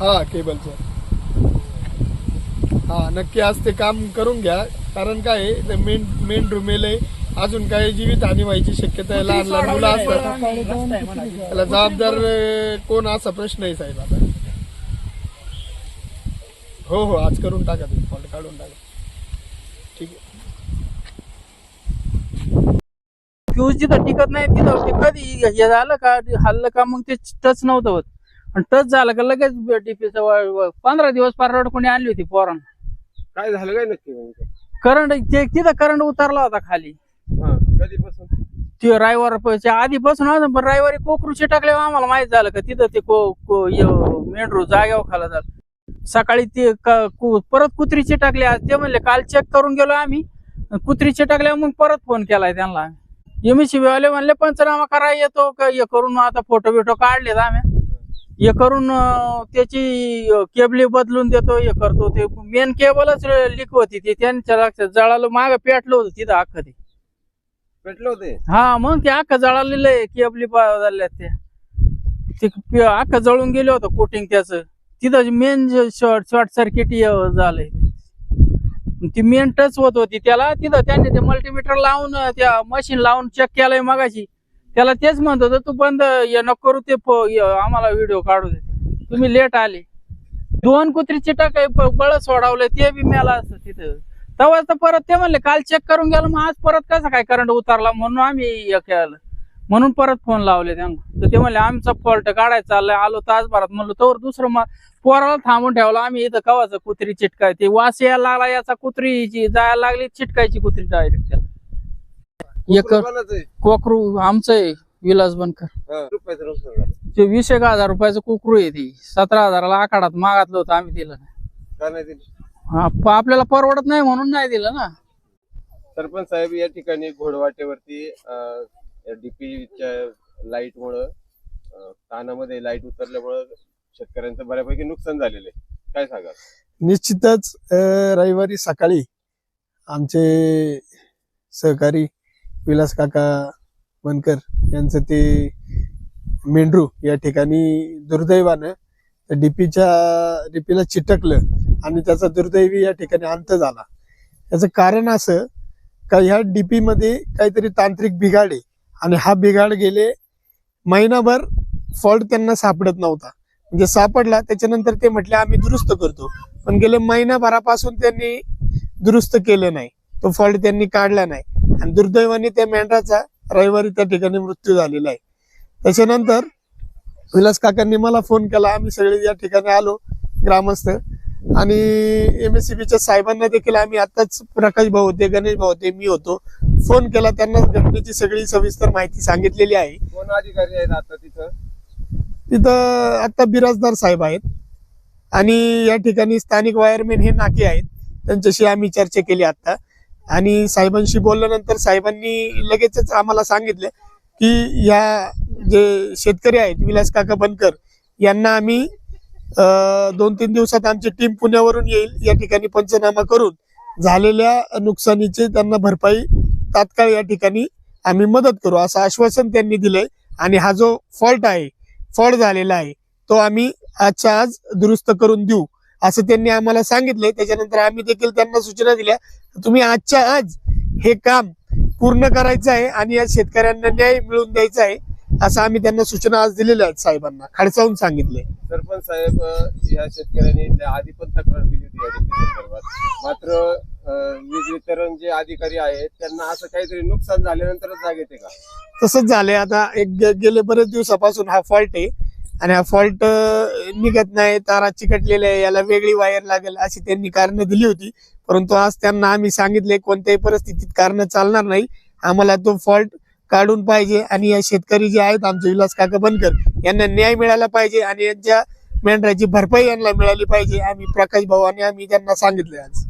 हा केबलचं हा नक्की आज ते काम करून घ्या. कारण काय मेन मेन रुमेल आहे अजून काय जीवित हानी व्हायची शक्यता आहे लहान लहान मुलं असतात. त्याला जबाबदार कोण असा प्रश्न आहे साहेब आता? हो हो आज करून टाका तुम्ही. फॉल्ट काढून टाका. ठीक आहे. फ्यूज जिथं टिकत नाही तिथं ते कधी हे झालं का? हल्लं का? मग ते टच नव्हतं होत. आणि टच झालं का लगेच डीपीचं पंधरा दिवस पार कोणी आणली होती पोरांना. काय झालं काय नक्की नेमकं? करंट ते तिथं करंट उतरला होता खाली. हा, कधीपासून? ते रायवार आधीपासून अजून पण रविवारी कोकरूचे टाकल्यावर आम्हाला माहीत झालं का? तिथं ते को को- य- मेंढरू जाग्यावर खाला झालं. सकाळी ते क- कु- परत कुत्रीचे टाकले आज ते म्हणले काल चेक करून गेलो आम्ही. कुत्रीचे टाकल्यावर मग परत फोन केलाय त्यांना. एमएससी वाले म्हणले पंचनामा करा येतो का? हे करून आता फोटो बिटो काढलेत आम्ही. हे करून त्याची केबली बदलून देतो हे करतो. ते मेन केबलच लीक होती ती. त्यांच्या लक्षात जळालं माग पेटलं होतं तिथं अख्खं ते. पेटलं होते? हा मग ते अख्खं जळालेलं आहे केबली झाल्यात त्या. ते अख्खं जळून गेलं होतं कोटिंग त्याचं. तिथं मेन शॉर्ट शॉर्ट सर्किट झालंय. ती मेन टच होत होती त्याला. तिथं त्यांनी ते मल्टीमीटर लावून त्या मशीन लावून चेक केलंय मगाशी. त्याला तेच म्हणत होतं तू बंद हे नको करू ते प- हे आम्हाला व्हिडिओ काढू दे. तुम्ही लेट आले. दोन कुत्रीचे टाकाय बळ सोडावले ते बी मेला असत तिथं. तेव्हाच तर परत ते म्हणले काल चेक करून गेलो मग आज परत कसं काय करंट उतरला? म्हणून आम्ही हे केलं. म्हणून परत फोन लावले त्यांना. तर ते म्हणले आमचा फॉल्ट काढायचा चाललाय. आलो तासभरात. म्हणलो तोवर दुसरं मग पोराला थांबून ठेवलं. आम्ही इथं कवाचं कुत्री चिटकाय ते वास यायला लागला याचा कुत्रीची जायला लागली चिटकायची कुत्री डायरेक्ट त्याला. एक कोणाचं आहे? कोकरू आमचं आहे विलास बनकर. ते वीस एक हजार रुपयाचं कुकरू आहे ती. सतरा हजाराला आखाडात मागातलं होतं आम्ही दिलं नाही. का नाही दिली? हा, प- आपल्याला परवडत नाही म्हणून नाही दिलं ना. सरपंच साहेब या ठिकाणी घोडवाटेवरती डीपीच्या लाइट मुळे कानामध्ये लाइट उतरल्यामुळं शेतकऱ्यांचं बऱ्यापैकी नुकसान झालेलं आहे. काय सांगा निश्चितच अं, रविवारी सकाळी आमचे सहकारी विलास काका बनकर यांचं ते मेंढरू या ठिकाणी दुर्दैवानं डीपीच्या डीपीला चिटकलं आणि त्याचा दुर्दैवी या ठिकाणी अंत झाला. याचं कारण असं का ह्या डीपी मध्ये काहीतरी तांत्रिक बिघाड आहे आणि हा बिघाड गेले महिनाभर फॉल्ट त्यांना सापडत नव्हता. म्हणजे सापडला त्याच्यानंतर ते म्हटले आम्ही दुरुस्त करतो. पण गेले महिनाभरापासून त्यांनी दुरुस्त केलं नाही. तो फॉल्ट त्यांनी काढला नाही. आणि दुर्दैवाने त्या मेंढराचा रविवारी त्या ठिकाणी मृत्यू झालेला आहे. त्याच्यानंतर विलास काकांनी मला फोन केला. आम्ही सगळे या ठिकाणी आलो ग्रामस्थ. आणि एम एस सी बीच्या साहेबांना देखील आम्ही आताच प्रकाश भाऊ होते गणेश भाऊ होते मी होतो. फोन केला त्यांना घटनेची सगळी सविस्तर माहिती सांगितलेली आहे. कोण अधिकारी आहेत आता तिथं? तिथं आता बिराजदार साहेब आहेत. आणि या ठिकाणी स्थानिक वायरमॅन हे नाके आहेत. त्यांच्याशी आम्ही चर्चा केली आता. आणि साहेबांशी बोलल्यानंतर साहेबांनी लगेचच आम्हाला सांगितलं की या जे शेतकरी आहेत विलास काका बनकर यांना आम्ही दोन तीन दिवसात आमची टीम पुण्यावरून येईल या ठिकाणी पंचनामा करून झालेल्या नुकसानीची त्यांना भरपाई तात्काळ या ठिकाणी आम्ही मदत करू असं आश्वासन त्यांनी दिलंय. आणि हा जो फॉल्ट आहे फॉल्ट झालेला आहे तो आम्ही आजच्या आज दुरुस्त करून देऊ. असं त्यांनी आम्हाला सांगितलंय. त्याच्यानंतर आम्ही देखील त्यांना सूचना दिल्या. तुम्ही आजच्या आज हे काम पूर्ण करायचं आहे आणि या शेतकऱ्यांना न्याय मिळवून द्यायचा आहे असं आम्ही त्यांना सूचना आज दिलेल्या आहेत साहेबांना. खडसावून सांगितलंय. सरपंच साहेब या शेतकऱ्यांनी आधी पण तक्रार दिली होती संदर्भात मात्र वीज वितरण जे अधिकारी आहेत त्यांना असं काहीतरी नुकसान झाल्यानंतरच जाग येते का? तसंच झालंय. आता एक गेले बरेच दिवसापासून हा फॉल्ट आहे. आणि हा फॉल्ट निघत नाही तारा चिकटलेल्या आहे याला वेगळी वायर लागेल अशी त्यांनी कारण दिली होती. परंतु आज त्यांना आम्ही सांगितले कोणत्याही परिस्थितीत कारण चालणार नाही. आम्हाला तो फॉल्ट काढून पाहिजे आणि या शेतकरी जे आहेत आमचे विलास काका बनकर यांना न्याय मिळाला पाहिजे आणि यांच्या मेंढराची भरपाई यांना मिळाली पाहिजे आम्ही प्रकाश भाऊ आणि आम्ही त्यांना सांगितले आज.